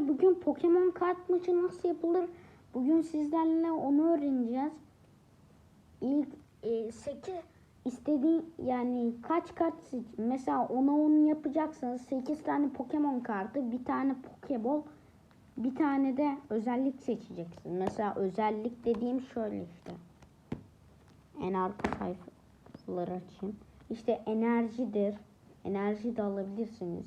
arkadaşlar bugün Pokemon kart maçı nasıl yapılır? Bugün sizlerle onu öğreneceğiz. İlk e, 8 istediğin yani kaç kart seç. Mesela 10'a 10 yapacaksanız 8 tane Pokemon kartı, bir tane Pokeball, bir tane de özellik seçeceksin. Mesela özellik dediğim şöyle işte. En arka sayfaları açayım. İşte enerjidir. Enerji de alabilirsiniz.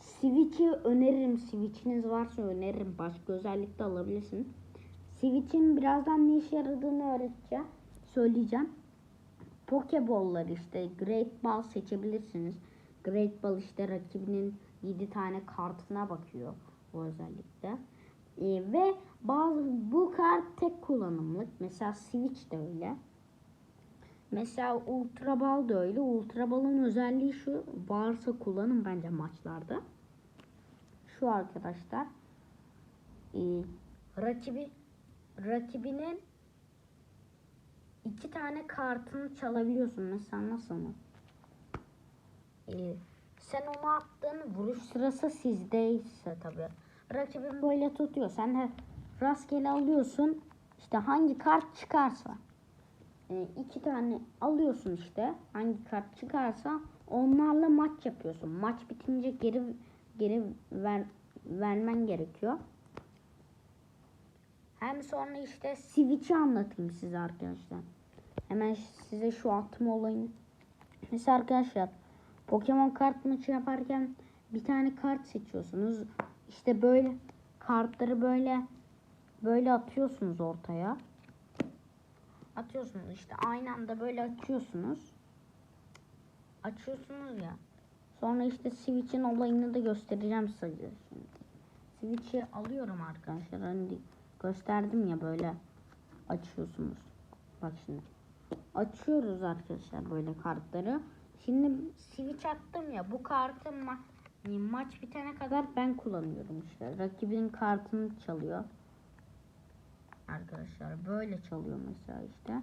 Switch'i öneririm. Switch'iniz varsa öneririm. Başka özellik de alabilirsin. Switch'in birazdan ne işe yaradığını öğreteceğim. Söyleyeceğim. Pokeball'lar işte Great Ball seçebilirsiniz. Great Ball işte rakibinin 7 tane kartına bakıyor o özellikle. Ee, ve bazı bu kart tek kullanımlık. Mesela Switch de öyle. Mesela Ultra Ball da öyle. Ultra Ball'ın özelliği şu. Varsa kullanın bence maçlarda. Şu arkadaşlar. Ee, rakibi rakibinin iki tane kartını çalabiliyorsun. Mesela nasıl mı? Ee, sen onu attığın vuruş sırası sizdeyse tabii. Rakibin böyle tutuyor. Sen de rastgele alıyorsun. İşte hangi kart çıkarsa. Ee, iki tane alıyorsun işte. Hangi kart çıkarsa onlarla maç yapıyorsun. Maç bitince geri geri ver, vermen gerekiyor. Hem sonra işte Switch'i anlatayım size arkadaşlar. Hemen size şu atma olayını. Mesela arkadaşlar Pokemon kart maçı yaparken bir tane kart seçiyorsunuz. İşte böyle kartları böyle böyle atıyorsunuz ortaya. Atıyorsunuz işte aynı anda böyle açıyorsunuz. Açıyorsunuz ya. Sonra işte Switch'in olayını da göstereceğim size şimdi. Switch'i alıyorum arkadaşlar. Hani gösterdim ya böyle açıyorsunuz. Bak şimdi. Açıyoruz arkadaşlar böyle kartları. Şimdi switch attım ya bu kartı ma maç bitene kadar ben kullanıyorum işte. Rakibin kartını çalıyor. Arkadaşlar böyle çalıyor mesela işte.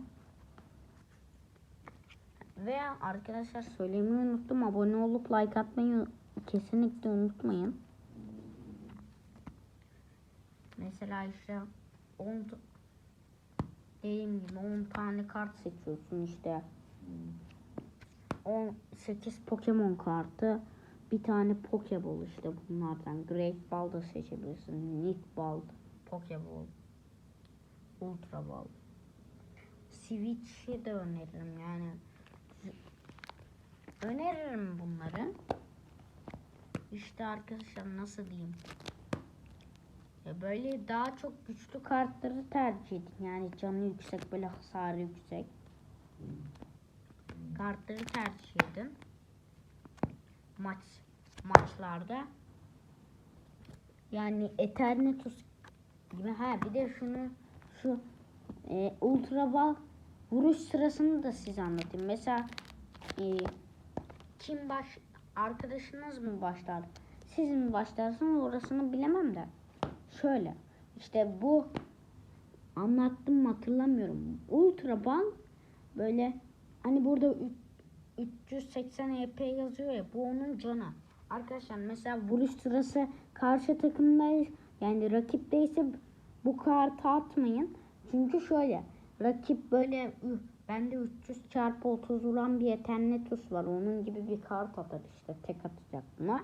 Ve arkadaşlar söylemeyi unuttum. Abone olup like atmayı kesinlikle unutmayın. Mesela işte 10 dediğim gibi 10 tane kart seçiyorsun işte. 18 Pokemon kartı, bir tane Pokeball işte bunlardan. Great Ball da seçebilirsin. Nick Ball, Pokeball, Ultra Ball. Switch'i de öneririm yani. Öneririm bunları. İşte arkadaşlar nasıl diyeyim. Ya böyle daha çok güçlü kartları tercih edin. Yani canı yüksek böyle hasarı yüksek. Kartları tercih edin. Maç maçlarda. Yani Eternatus gibi. Ha bir de şunu şu e, Ultra Ball vuruş sırasını da size anlatayım. Mesela e, kim baş arkadaşınız mı başlar? Siz mi başlarsınız orasını bilemem de. Şöyle işte bu anlattım mı hatırlamıyorum. Ultra Ball böyle hani burada 380 EP yazıyor ya bu onun canı. Arkadaşlar mesela vuruş sırası karşı takımda yani rakipteyse bu kartı atmayın. Çünkü şöyle rakip böyle bende 300 çarpı 30 vuran bir Eternatus var. Onun gibi bir kart atar işte tek atacak buna.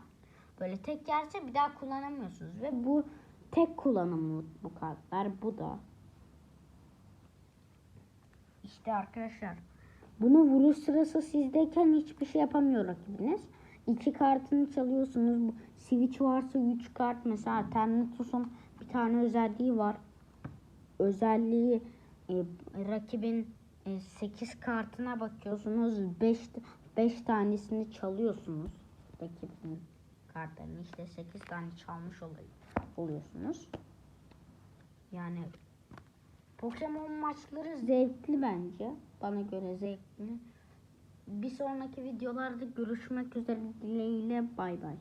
Böyle tek yerse bir daha kullanamıyorsunuz ve bu tek kullanımlık bu kartlar. Bu da işte arkadaşlar bunu vuruş sırası sizdeyken hiçbir şey yapamıyor rakibiniz. İki kartını çalıyorsunuz. Switch varsa 3 kart mesela Ternatus'un bir tane özelliği var. Özelliği e, rakibin e, 8 kartına bakıyorsunuz. 5 5 tanesini çalıyorsunuz. Rakibin kartlarını işte 8 tane çalmış oluyor, oluyorsunuz. Yani Pokemon maçları zevkli bence. Bana göre zevkli. Bir sonraki videolarda görüşmek üzere dileğiyle bay bay.